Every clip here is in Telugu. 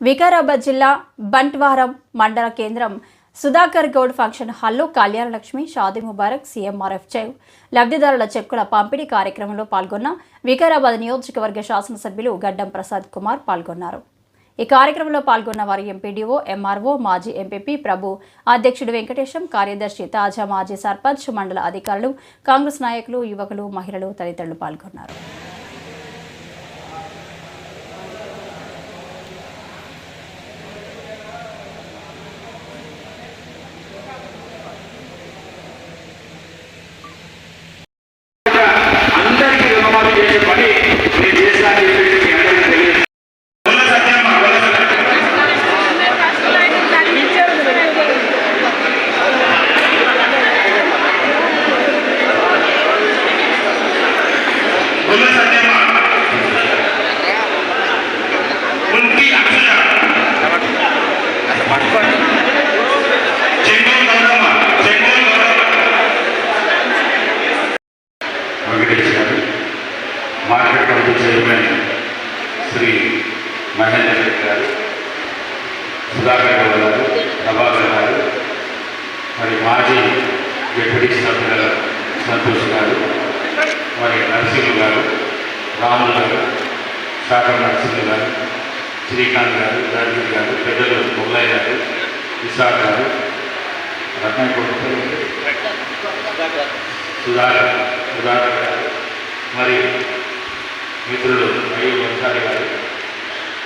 వికారాబాద్ జిల్లా బంట్వారం మండల కేంద్రం సుధాకర్ గౌడ్ ఫంక్షన్ హాల్లో కళ్యాణలక్ష్మి షాదీ ముబారక్ సీఎంఆర్ఎఫ్ చెవ్ లబ్ధిదారుల చెక్కుల పంపిణీ కార్యక్రమంలో పాల్గొన్న వికారాబాద్ నియోజకవర్గ శాసనసభ్యులు గడ్డం ప్రసాద్ కుమార్ పాల్గొన్నారు. ఈ కార్యక్రమంలో పాల్గొన్న వారు ఎంపీడీఓ ఎంఆర్ఓ మాజీ ఎంపీపీ ప్రభు అధ్యక్షుడు వెంకటేశం కార్యదర్శి తాజా మాజీ సర్పంచ్ మండల అధికారులు కాంగ్రెస్ నాయకులు యువకులు మహిళలు తదితరులు పాల్గొన్నారు. Market committee chairman Shri Mahender Reddy గారు సుధాకర్ గౌడ్ గారు ప్రభాకర్ గారు మరి మాజీ డిప్యూటీ సభ్యుల సంతోష్ గారు మరి నరసింహ గారు రాములు గారు శాఖర్ నరసింహ గారు శ్రీకాంత్ గారు గార్గి గారు పెద్దలు ముల్లయ్య గారు విశాఖ గారు రత్న సుధాకర్ సుధాకర్ గారు మరి మిత్రులు అయ్యూ వంశాలి గారు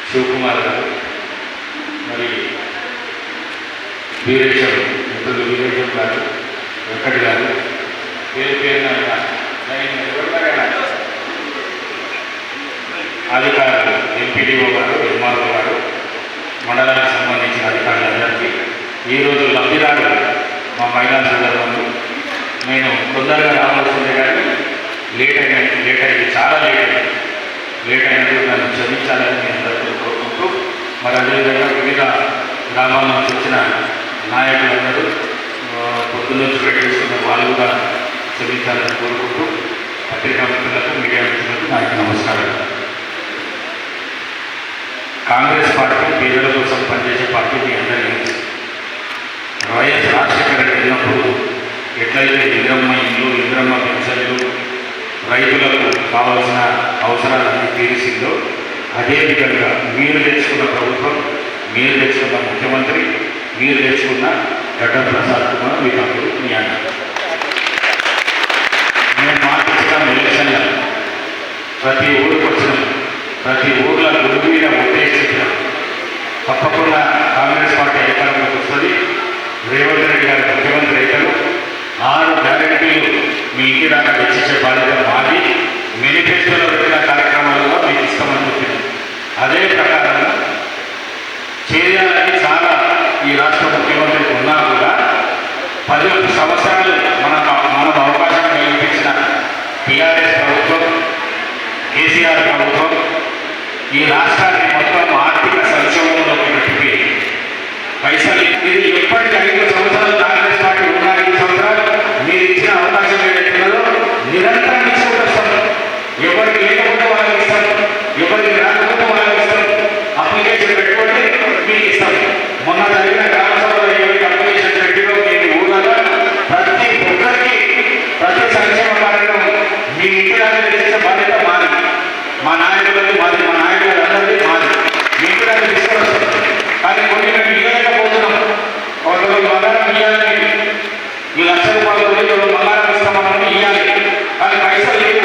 శివకుమార్ గారు మరి వీరేశం మిత్రులు వీరేశం గారు వెంకట్ గారు పేరు పేరున అధికారులు ఎంపీడీఓ గారు ఎంఆర్ఓ గారు మండలానికి సంబంధించిన అధికారులందరికీ ఈరోజు లబ్ధిదారులు మా మహిళా సందర్భంలో నేను తొందరగా రావాల్సిందే లేట్ అయిన లేట్ అయింది చాలా లేట్ అయింది లేట్ అయినప్పుడు నన్ను క్షమించాలని నేను అందరికీ కోరుకుంటూ మరి అదేవిధంగా వివిధ గ్రామాల నుంచి వచ్చిన నాయకులందరూ ఆ, పొద్దున్నుంచి వాళ్ళు కూడా క్షమించాలని కోరుకుంటూ పత్రికా మిత్రులకు మీడియా మిత్రులకు నాకు నమస్కారం కాంగ్రెస్ పార్టీ పేదల కోసం పనిచేసే పార్టీ. కావాల్సిన అవసరాలన్నీ తీరిసిందో అదే విధంగా మీరు తెచ్చుకున్న ప్రభుత్వం మీరు తెచ్చుకున్న ముఖ్యమంత్రి మీరు తెచ్చుకున్న గడ్డ ప్రసాద్ కుమార్ మీ తమ్ముడు మీ అన్న. మేము మాట్లాడుతున్నాం ఎలక్షన్ల. ప్రతి ఊరికి వచ్చినాం. ప్రతి ఊర్లో గుడి మీద ఉద్దేశించినాం తప్పకుండా కాంగ్రెస్ పార్టీ అధికారంలోకి వస్తుంది. రేవంత్ రెడ్డి గారు ముఖ్యమంత్రి అవుతారు. ఆరు గ్యారెంటీలు మీ ఇంటి దాకా రాష్ట్ర ముఖ్యమంత్రికి ఉన్నా కూడా పది సంవత్సరాలు మన మనకు అవకాశం కల్పించిన టీఆర్ఎస్ ప్రభుత్వం కేసీఆర్ ప్రభుత్వం ఈ రాష్ట్రాన్ని ఒకరు బంగారం ఇవ్వాలని ఈ లక్ష రూపాయలు రెండు బంగారం ఇస్తామని ఇవ్వాలి కానీ పైసలు